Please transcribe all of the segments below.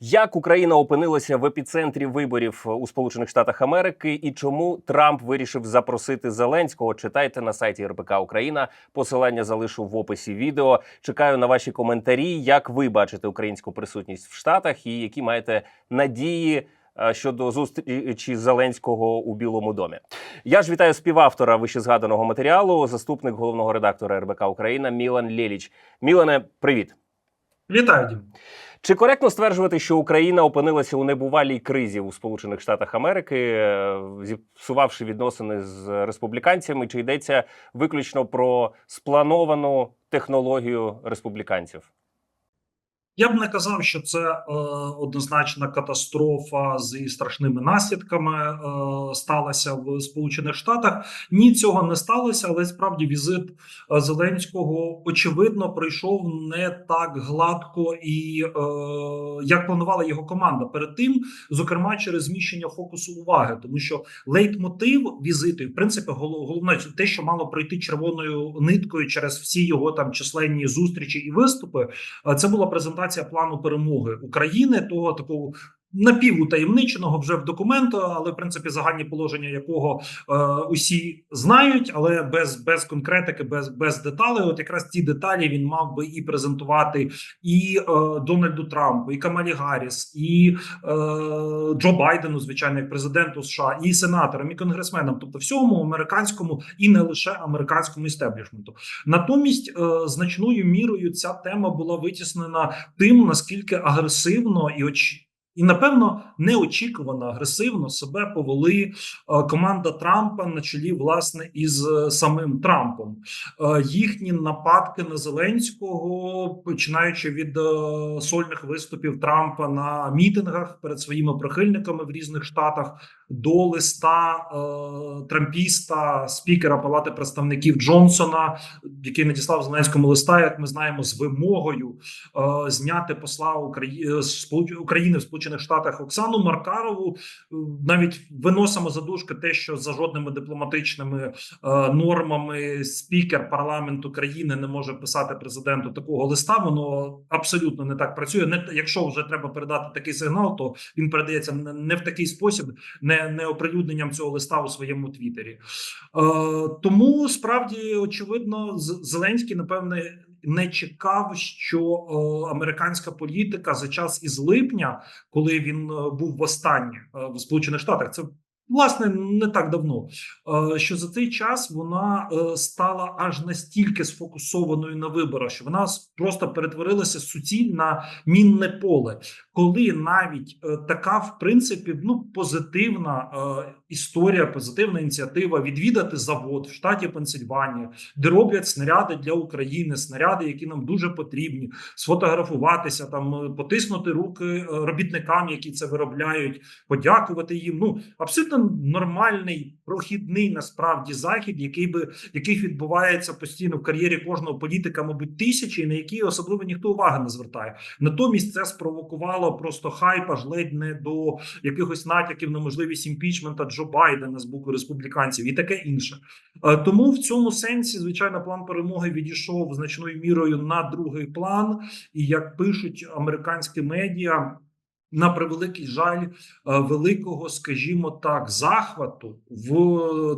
Як Україна опинилася в епіцентрі виборів у Сполучених Штатах Америки і чому Трамп вирішив запросити Зеленського? Читайте на сайті РБК Україна. Посилання залишу в описі відео. Чекаю на ваші коментарі. Як ви бачите українську присутність в Штатах і які маєте надії? е, Щодо зустрічі Зеленського у Білому домі, я ж вітаю співавтора вищезгаданого матеріалу, заступник головного редактора РБК Україна Мілан Лєліч. Мілане, привіт. Вітаю. Чи коректно стверджувати, що Україна опинилася у небувалій кризі у Сполучених Штатах Америки, е, зіпсувавши відносини з республіканцями? Чи йдеться виключно про сплановану технологію республіканців? Я б не казав, що це е, однозначна катастрофа зі страшними наслідками е, сталася в Сполучених Штатах. Ні, цього не сталося, але справді візит е, Зеленського очевидно пройшов не так гладко і е, як планувала його команда перед тим, зокрема через зміщення фокусу уваги, тому що лейтмотив візиту, в принципі, голов- головне те, що мало пройти червоною ниткою через всі його там численні зустрічі і виступи. Е, Це була презентація плану перемоги України, того такого напівутаємниченого вже в документу, але в принципі загальні положення якого е, усі знають, але без, без конкретики, без, без деталей. От якраз ці деталі він мав би і презентувати і е, Дональду Трампу, і Камалі Гарріс, і е, Джо Байдену, звичайно, як президенту США, і сенаторам, і конгресменам, тобто всьому американському і не лише американському істеблішменту. Натомість, е, значною мірою ця тема була витіснена тим, наскільки агресивно і оч... І напевно неочікувано агресивно себе повели е, команда Трампа на чолі власне із е, самим Трампом. Е, Їхні нападки на Зеленського, починаючи від сольних виступів Трампа на мітингах перед своїми прихильниками в різних штатах, до листа трампіста, спікера Палати представників Джонсона, який надіслав Зеленському листа, як ми знаємо, з вимогою зняти посла України в Сполучених Штатах Оксану Маркарову. Е, Навіть виносимо за дужки те, що за жодними дипломатичними е, нормами спікер парламенту країни не може писати президенту такого листа. Воно абсолютно не так працює. Не якщо вже треба передати такий сигнал, то він передається не в такий спосіб, не, не оприлюдненням цього листа у своєму твіттері. Е, тому справді очевидно, Зеленський напевне. Не чекав, що е, американська політика за час із липня, коли він е, був востаннє е, в Сполучених Штатах, це власне не так давно. е, що за цей час вона е, стала аж настільки сфокусованою на виборах, що вона просто перетворилася суціль на мінне поле, коли навіть е, така, в принципі, ну позитивна історія, позитивна ініціатива відвідати завод в штаті Пенсильванія, де роблять снаряди для України, снаряди, які нам дуже потрібні, сфотографуватися, там потиснути руки робітникам, які це виробляють, подякувати їм. Ну абсолютно нормальний прохідний насправді захід, який би яких відбувається постійно в кар'єрі кожного політика, мабуть, тисячі, на які особливо ніхто уваги не звертає. Натомість це спровокувало просто хайп аж ледь не до якихось натяків на можливість імпічмента Джо Байдена з боку республіканців і таке інше. Е, Тому в цьому сенсі, звичайно, план перемоги відійшов значною мірою на другий план. І як пишуть американські медіа. На превеликий жаль, е, великого, скажімо так, захвату в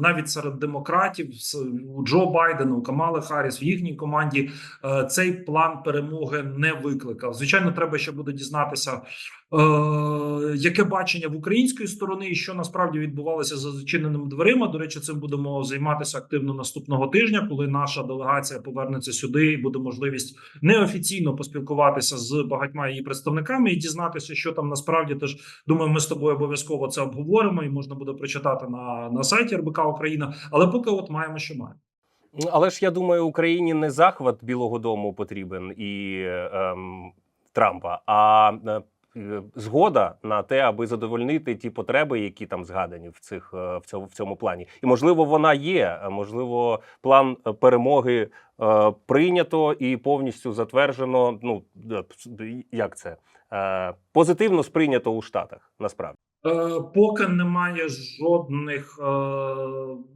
навіть серед демократів у Джо Байдена, у Камали Харріс в їхній команді е, цей план перемоги не викликав. Звичайно, треба ще буде дізнатися, яке бачення в української сторони, і що насправді відбувалося за зачиненими дверима. До речі, цим будемо займатися активно наступного тижня, коли наша делегація повернеться сюди, і буде можливість неофіційно поспілкуватися з багатьма її представниками і дізнатися, що там насправді теж думаю, ми з тобою обов'язково це обговоримо, і можна буде прочитати на, на сайті РБК Україна. Але поки от маємо, що маємо. Але ж я думаю, Україні не захват Білого Дому потрібен і ем, Трампа, а е, е, згода на те, аби задовольнити ті потреби, які там згадані в цих е, в цьому в цьому плані. І можливо, вона є. Можливо, план е, перемоги е, прийнято і повністю затверджено. Ну е, як це? е, позитивно сприйнято у Штатах. Насправді. Е, Поки немає жодних е,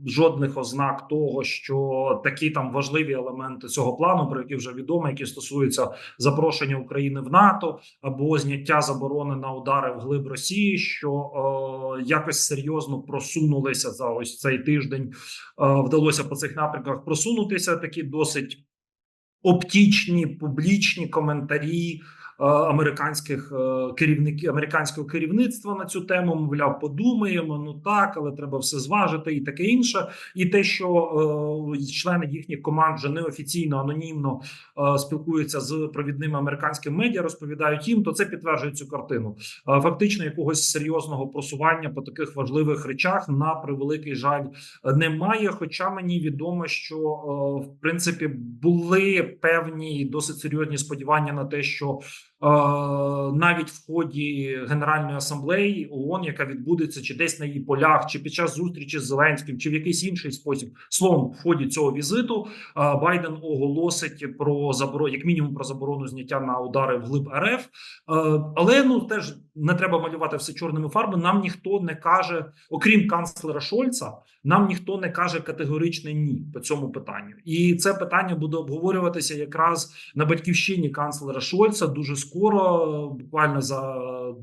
жодних ознак того, що такі там важливі елементи цього плану, про які вже відомо, які стосуються запрошення України в НАТО або зняття заборони на удари в глиб Росії, що е, якось серйозно просунулися за ось цей тиждень. Вдалося по цих напрямках просунутися. Такі досить оптічні публічні коментарі американських е, керівників американського керівництва на цю тему. Мовляв, подумаємо. Ну так, але треба все зважити, і таке інше. І те, що е, члени їхніх команд вже неофіційно анонімно е, спілкуються з провідними американськими медіа, розповідають їм, то це підтверджує цю картину. Е, фактично, якогось серйозного просування по таких важливих речах на превеликий жаль немає. Хоча мені відомо, що е, в принципі були певні досить серйозні сподівання на те, що е, навіть в ході Генеральної асамблеї ООН, яка відбудеться чи десь на її полях, чи під час зустрічі з Зеленським, чи в якийсь інший спосіб, словом, в ході цього візиту е, Байден оголосить про заборону, як мінімум, про заборону зняття на удари вглиб РФ. Е, але ну теж не треба малювати все чорними фарбами. Нам ніхто не каже, окрім канцлера Шольца, нам ніхто не каже категоричне ні по цьому питанню. І це питання буде обговорюватися якраз на батьківщині канцлера Шольца дуже скоро, буквально за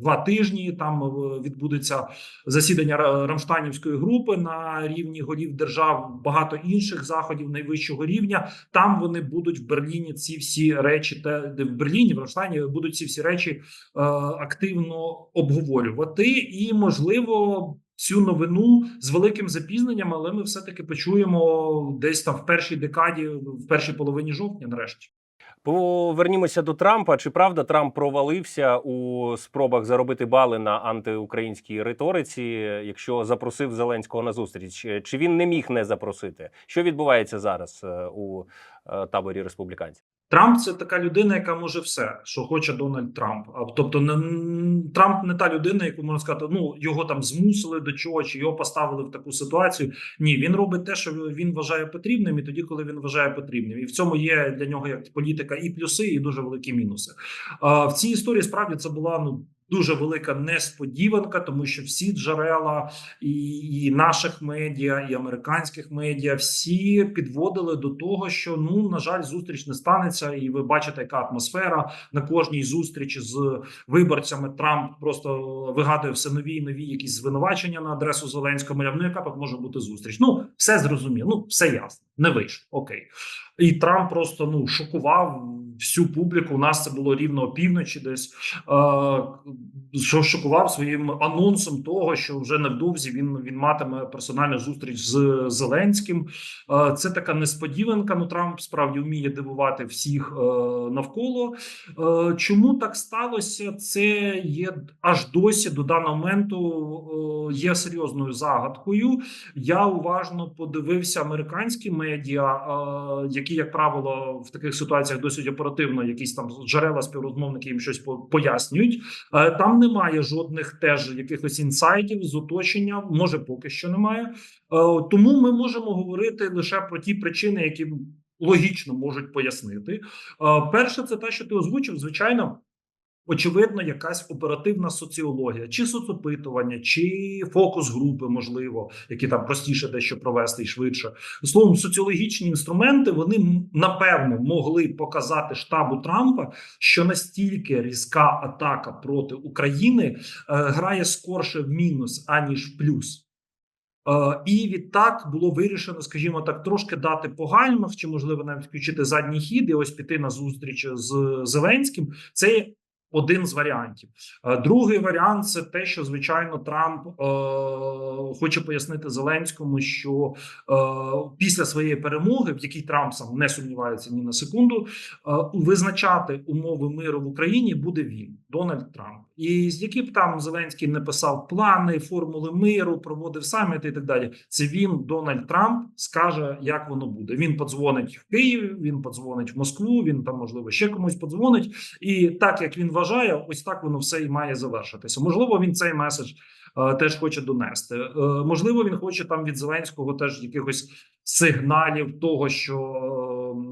два тижні. Там е, відбудеться засідання Ра- Рамштанівської групи на рівні голів держав, багато інших заходів найвищого рівня. Там вони будуть в Берліні ці всі речі, де в Берліні, в Рамштані будуть ці всі речі е, активно обговорювати, і можливо. Цю новину з великим запізненням, але ми все таки почуємо десь там в першій декаді, в першій половині жовтня, нарешті. Повернімося до Трампа. Чи правда Трамп провалився у спробах заробити бали на антиукраїнській риториці, якщо запросив Зеленського на зустріч? Чи він не міг не запросити? Що відбувається зараз е, у е, таборі республіканців? Трамп це така людина, яка може все, що хоче Дональд Трамп. А тобто, не Трамп не та людина, яку можна сказати, ну його там змусили до чого, чи його поставили в таку ситуацію. Ні, він робить те, що він вважає потрібним, і тоді, коли він вважає потрібним, і в цьому є для нього як політика і плюси, і дуже великі мінуси. А в цій історії справді це була ну. Дуже велика несподіванка, тому що всі джерела і, і наших медіа, і американських медіа всі підводили до того, що ну на жаль, зустріч не станеться, і ви бачите, яка атмосфера на кожній зустрічі з виборцями. Трамп просто вигадує все нові і нові якісь звинувачення на адресу Зеленського. Ну яка тут може бути зустріч? Ну все зрозуміло, ну все ясно, не вийшло. Окей, і Трамп просто ну шокував всю публіку. У нас це було рівно опівночі, десь е, що шокував своїм анонсом того, що вже невдовзі він він матиме персональну зустріч з Зеленським. Е, це така несподіванка. Ну Трамп справді вміє дивувати всіх е, навколо. Чому так сталося? Це є аж досі до даного моменту є серйозною загадкою. Я уважно подивився американські медіа, які, як правило, в таких ситуаціях досить оперативно якісь там джерела співрозмовники їм щось пояснюють. Е, Там немає жодних теж якихось інсайтів з оточення. Може, поки що немає. Е, Тому ми можемо говорити лише про ті причини, які логічно можуть пояснити. Е, Перше, це те, що ти озвучив, звичайно. Очевидно, якась оперативна соціологія, чи соцопитування, чи фокус групи, можливо, які там простіше дещо провести і швидше. Словом, соціологічні інструменти вони напевно могли показати штабу Трампа, що настільки різка атака проти України е, грає скорше в мінус аніж в плюс. Е, і відтак було вирішено, скажімо так, трошки дати по гальмах, чи можливо навіть включити задній хід і ось піти на зустріч з Зеленським. Це один з варіантів. Е, Другий варіант це те, що звичайно Трамп е, хоче пояснити Зеленському, що е, після своєї перемоги, в якій Трамп сам не сумнівається ні на секунду, е, визначати умови миру в Україні буде він, Дональд Трамп. І з які б там Зеленський не писав плани, формули миру, проводив саміти і так далі. Це він, Дональд Трамп, скаже, як воно буде. Він подзвонить в Київ, він подзвонить в Москву. Він там, можливо, ще комусь подзвонить. І так як він вважає, ось так воно все і має завершитися. Можливо, він цей меседж теж хоче донести. Е, можливо, він хоче там від Зеленського теж якихось сигналів того, що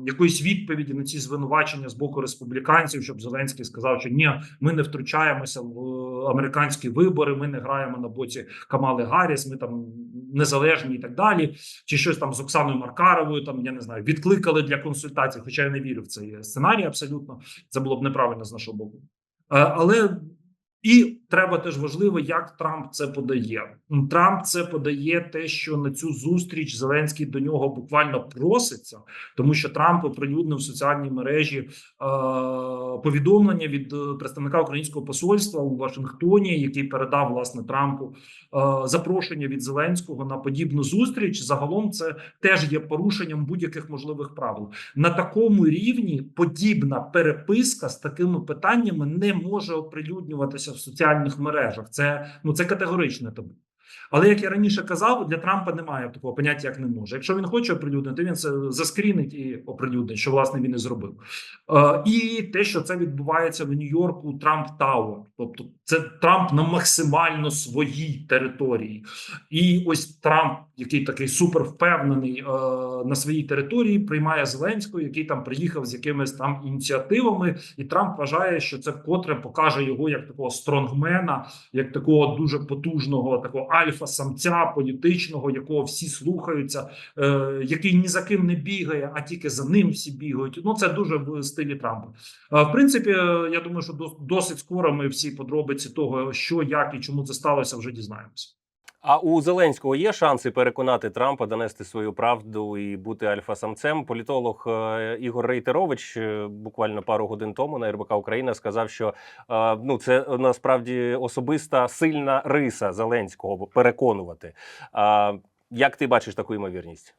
якоїсь відповіді на ці звинувачення з боку республіканців, щоб Зеленський сказав, що ні, ми не втручаємося в е, американські вибори, ми не граємо на боці Камали Гарріс, ми там незалежні і так далі. Чи щось там з Оксаною Маркаровою, там я не знаю, відкликали для консультацій. Хоча я не вірю в цей сценарій. Абсолютно це було б неправильно з нашого боку. Е, Але і треба теж важливо, як Трамп це подає. Трамп це подає те, що на цю зустріч Зеленський до нього буквально проситься, тому що Трамп оприлюднив в соціальній мережі е, повідомлення від е, представника українського посольства у Вашингтоні, який передав власне Трампу е, запрошення від Зеленського на подібну зустріч. Загалом це теж є порушенням будь-яких можливих правил. На такому рівні подібна переписка з такими питаннями не може оприлюднюватися в соціальних мережах. Це ну це категоричне табу. Але як я раніше казав, для Трампа немає такого поняття, як не може. Якщо він хоче оприлюднити, він це заскрінить і оприлюднить, що власне він і зробив. Е, і те, що це відбувається в Нью-Йорку, Трамп Тауер, тобто це Трамп на максимально своїй території. І ось Трамп, який такий супер впевнений е, на своїй території, приймає Зеленського, який там приїхав з якимись там ініціативами, і Трамп вважає, що це вкотре покаже його як такого стронгмена, як такого дуже потужного, такого альфа-самця політичного, якого всі слухаються, е, який ні за ким не бігає, а тільки за ним всі бігають. Ну це дуже в стилі Трампа. Е, в принципі, е, я думаю, що досить скоро ми всі подробиці того, що як і чому це сталося, вже дізнаємося. А у Зеленського є шанси переконати Трампа донести свою правду і бути альфа-самцем. Політолог е, Ігор Рейтерович е, буквально пару годин тому на РБК Україна сказав, що е, ну це насправді особиста сильна риса Зеленського переконувати. Як ти бачиш таку ймовірність?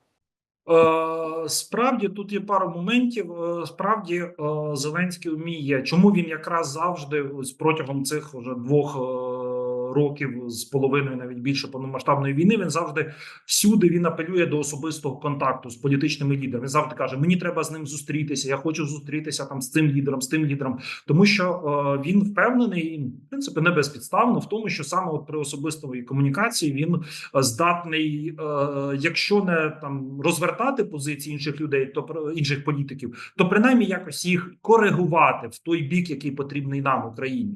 Е, Справді тут є пара моментів. Е, Справді е, Зеленський вміє. Чому він якраз завжди ось протягом цих вже двох років з половиною, навіть більше повномасштабної війни, він завжди всюди він апелює до особистого контакту з політичними лідерами. Він завжди каже: Мені треба з ним зустрітися. Я хочу зустрітися там з цим лідером, з тим лідером, тому що е, він впевнений, і, в принципі, не безпідставно в тому, що саме от при особистої комунікації він е, здатний, е, якщо не там розвертати позиції інших людей, то інших політиків, то принаймні якось їх коригувати в той бік, який потрібний нам Україні.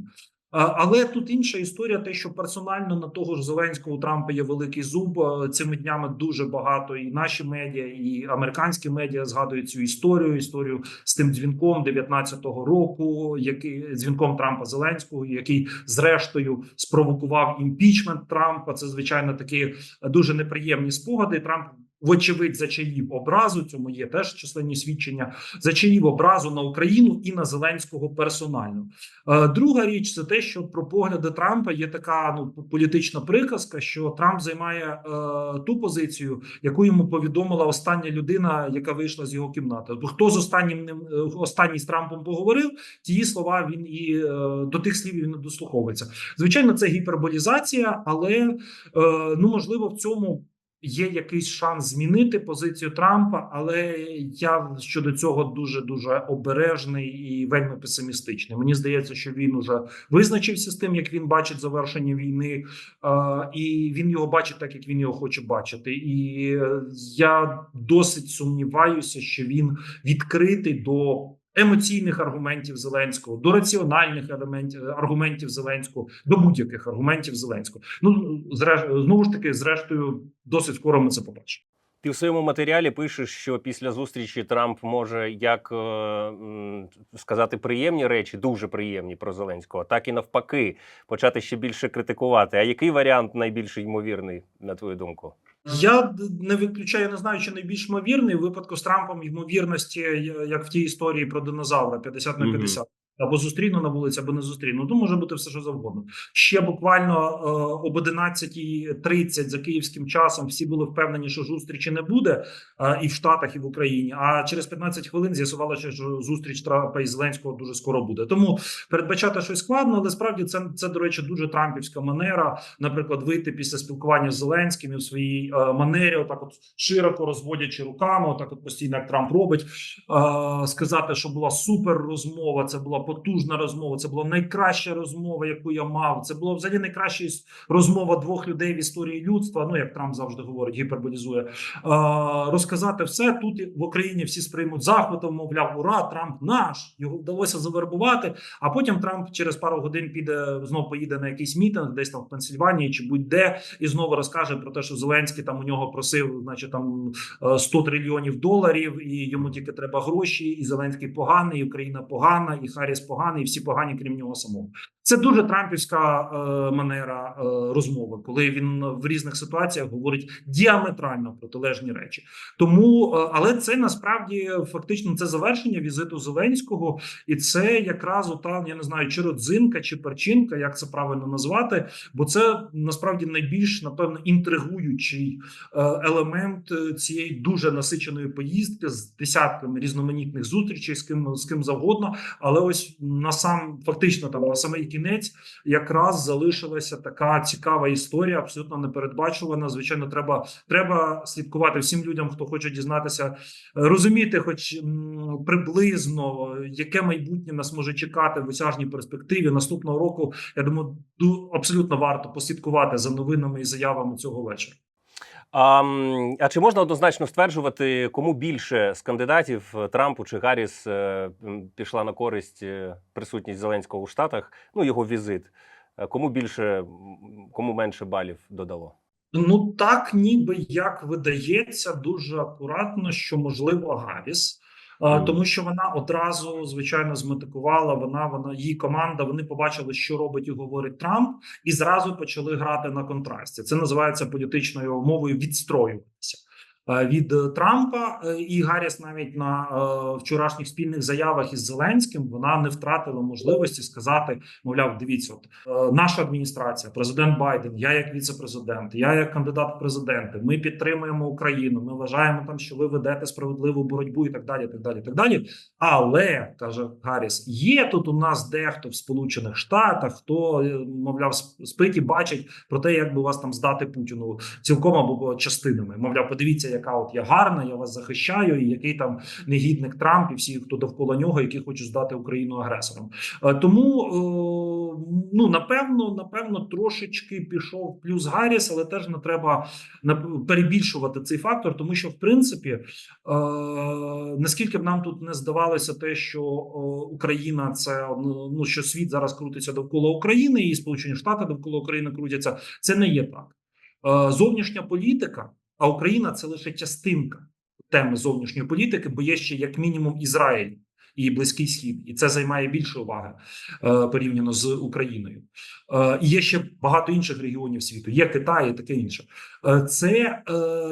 Але тут інша історія, те, що персонально на того ж Зеленського у Трампа є великий зуб. Цими днями дуже багато і наші медіа, і американські медіа згадують цю історію. Історію з тим дзвінком 19-го року, який дзвінком Трампа Зеленського, який зрештою спровокував імпічмент Трампа. Це звичайно такі дуже неприємні спогади. Трамп. Вочевидь, зачаїв образу. Цьому є теж численні свідчення. Зачаїв образу на Україну і на Зеленського персонально. Е, Друга річ це те, що про погляди Трампа є така ну політична приказка, що Трамп займає е, ту позицію, яку йому повідомила остання людина, яка вийшла з його кімнати. Тобто, хто з останнім ним е, останній з Трампом поговорив, ті слова він і е, до тих слів він не дослуховується. Звичайно, це гіперболізація, але е, ну можливо в цьому. Є якийсь шанс змінити позицію Трампа, але я щодо цього дуже дуже обережний і вельми песимістичний. Мені здається, що він уже визначився з тим, як він бачить завершення війни, і він його бачить так, як він його хоче бачити. І я досить сумніваюся, що він відкритий до. Емоційних аргументів Зеленського, до раціональних елементів аргументів Зеленського, до будь-яких аргументів Зеленського. Ну зреж, знову ж таки, зрештою, досить скоро ми це побачимо. Ти в своєму матеріалі пишеш, що після зустрічі Трамп може як е, сказати приємні речі, дуже приємні про Зеленського, так і навпаки, почати ще більше критикувати. А який варіант найбільш ймовірний, на твою думку? Я не виключаю, не знаю, чи найбільш ймовірний в випадку з Трампом ймовірності, як в тій історії про динозавра 50 на Мгм. 50. Або зустріну на вулиці, або не зустріну. Ну може бути все, що завгодно. Ще буквально е, об 11.30 за київським часом всі були впевнені, що зустрічі не буде е, і в Штатах, і в Україні. А через 15 хвилин з'ясувалося, що зустріч Трампа і Зеленського дуже скоро буде. Тому передбачати щось складно, але справді це, це до речі, дуже трампівська манера. Наприклад, вийти після спілкування з Зеленським і в своїй е, манері, отак, от широко розводячи руками, отак, от постійно як Трамп робить, е, сказати, що була супер розмова. Це була потужна розмова. Це була найкраща розмова, яку я мав. Це була взагалі найкраща розмова двох людей в історії людства. Ну як Трамп завжди говорить, гіперболізує. Е, розказати все тут в Україні. Всі сприймуть захватом. Мовляв, ура, Трамп наш його вдалося завербувати. А потім Трамп через пару годин піде знову поїде на якийсь мітинг, десь там в Пенсільванії чи будь-де, і знову розкаже про те, що Зеленський там у нього просив, значить, там е, 100 трильйонів доларів, і йому тільки треба гроші. І Зеленський поганий, і Україна погана, і Харріс поганий, і всі погані, крім нього самого. Це дуже трампівська е, манера е, розмови, коли він в різних ситуаціях говорить діаметрально протилежні речі. Тому, е, але це насправді фактично це завершення візиту Зеленського, і це якраз ота, я не знаю, чи родзинка, чи перчинка, як це правильно назвати, бо це насправді найбільш напевно інтригуючий е, елемент е, цієї дуже насиченої поїздки з десятками різноманітних зустрічей з ким з ким завгодно. Але ось на сам фактично там на самий кінець якраз залишилася така цікава історія, абсолютно непередбачувана. Звичайно, треба треба слідкувати всім людям, хто хоче дізнатися, розуміти, хоч приблизно яке майбутнє нас може чекати в осяжній перспективі наступного року. Я думаю, ду- абсолютно варто послідкувати за новинами і заявами цього вечора. А, а чи можна однозначно стверджувати, кому більше з кандидатів е, Трампу чи Гарріс е, пішла на користь е, присутність Зеленського у Штатах? Ну його візит? Кому більше, кому менше балів додало? Ну так, ніби як видається, дуже акуратно, що можливо Гарріс. Тому що вона одразу звичайно зметикувала. Вона вона її команда. Вони побачили, що робить і говорить Трамп, і зразу почали грати на контрасті. Це називається політичною мовою відстроюватися від е, Трампа. Е, І Гарріс навіть на е, вчорашніх спільних заявах із Зеленським вона не втратила можливості сказати: мовляв, дивіться, от наша адміністрація, президент Байден, я як віце-президент, я як кандидат в президенти. Ми підтримуємо Україну. Ми вважаємо там, що ви ведете справедливу боротьбу і так далі. Так далі, так далі. Але каже Гарріс, є тут у нас дехто в Сполучених Штатах, хто мовляв сп- спить і бачить про те, як би вас там здати Путіну цілком або частинами. Мовляв, подивіться, яка от я гарна, я вас захищаю, і який там негідник Трамп і всі, хто довкола нього, які хочуть здати Україну агресором. Е, Тому е, ну напевно, напевно, трошечки пішов плюс Гарріс, але теж не треба перебільшувати цей фактор, тому що в принципі, е, наскільки б нам тут не здавалося, те, що Україна це ну ну, що світ зараз крутиться довкола України, і Сполучені Штати довкола України крутяться, це не є так. Зовнішня політика, а Україна це лише частинка теми зовнішньої політики, бо є ще як мінімум Ізраїль і Близький Схід, і це займає більше уваги е, порівняно з Україною. Е, і є ще багато інших регіонів світу. Є Китай, і таке інше. Е, це е,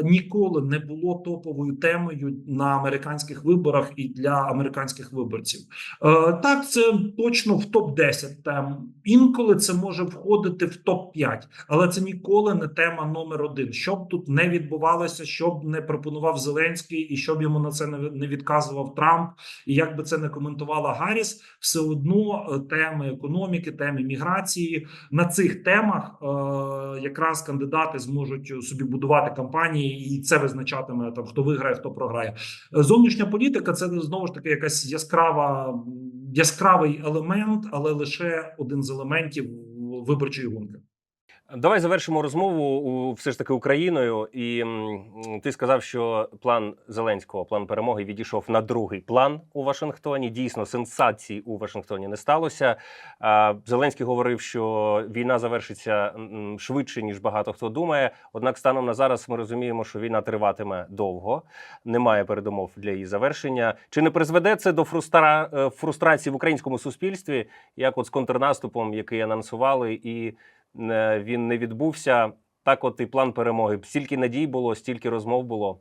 ніколи не було топовою темою на американських виборах і для американських виборців. Е, так, це точно в топ 10 тем. Інколи це може входити в топ 5 але це ніколи не тема номер один. Що б тут не відбувалося, що б не пропонував Зеленський, і щоб йому на це не не відказував Трамп, і як би це не коментувала Гарріс, все одно е, теми економіки, теми міграції на цих темах е, якраз кандидати зможуть собі будувати кампанії, і це визначатиме там хто виграє, хто програє. Зовнішня політика це знову ж таки якась яскрава яскравий елемент, але лише один з елементів виборчої гонки. Давай завершимо розмову все ж таки Україною. І ти сказав, що план Зеленського, план перемоги, відійшов на другий план у Вашингтоні. Дійсно, сенсацій у Вашингтоні не сталося. Зеленський говорив, що війна завершиться швидше ніж багато хто думає. Однак, станом на зараз ми розуміємо, що війна триватиме довго. Немає передумов для її завершення. Чи не призведе це до фрустра... е, фрустрації в українському суспільстві, як от з контрнаступом, який анонсували, і він не відбувся. Так, от і план перемоги. Стільки надій було, стільки розмов було.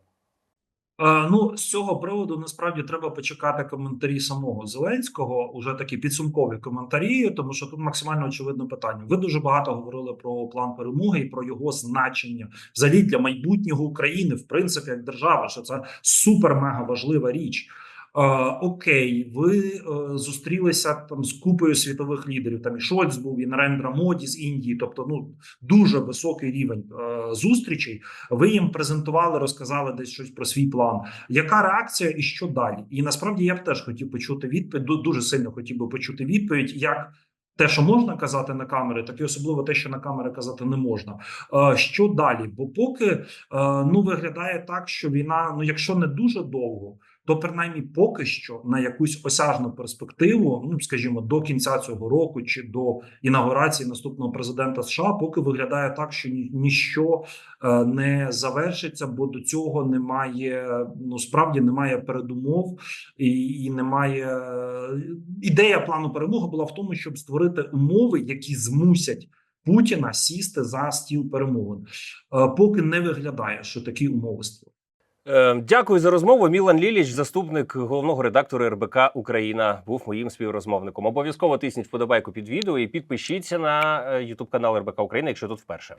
Е, Ну, з цього приводу насправді треба почекати коментарі самого Зеленського, уже такі підсумкові коментарі, тому що тут максимально очевидне питання. Ви дуже багато говорили про план перемоги і про його значення взагалі для майбутнього України, в принципі, як держава, що це супер мега важлива річ. Окей, ви е, зустрілися там з купою світових лідерів. Там і Шольц був, і Нарендра Моді з Індії, тобто ну дуже високий рівень е, зустрічей. Ви їм презентували, розказали десь щось про свій план. Яка реакція і що далі? І насправді я б теж хотів почути відповідь. Дуже сильно хотів би почути відповідь, як те, що можна казати на камери, так і особливо те, що на камери казати не можна. Е, Що далі? Бо поки ну виглядає так, що війна, ну якщо не дуже довго, то принаймні поки що на якусь осяжну перспективу, ну скажімо, до кінця цього року чи до інаугурації наступного президента США, поки виглядає так, що ні, ніщо е, не завершиться, бо до цього немає. Ну справді немає передумов і, і немає ідея плану перемоги була в тому, щоб створити умови, які змусять. Путіна сісти за стіл перемовин, Е, поки не виглядає, що такі умови створені. Е, Дякую за розмову. Мілан Ліліч, заступник головного редактора РБК Україна, був моїм співрозмовником. Обов'язково тисніть вподобайку під відео і підпишіться на Ютуб канал РБК Україна, якщо тут вперше.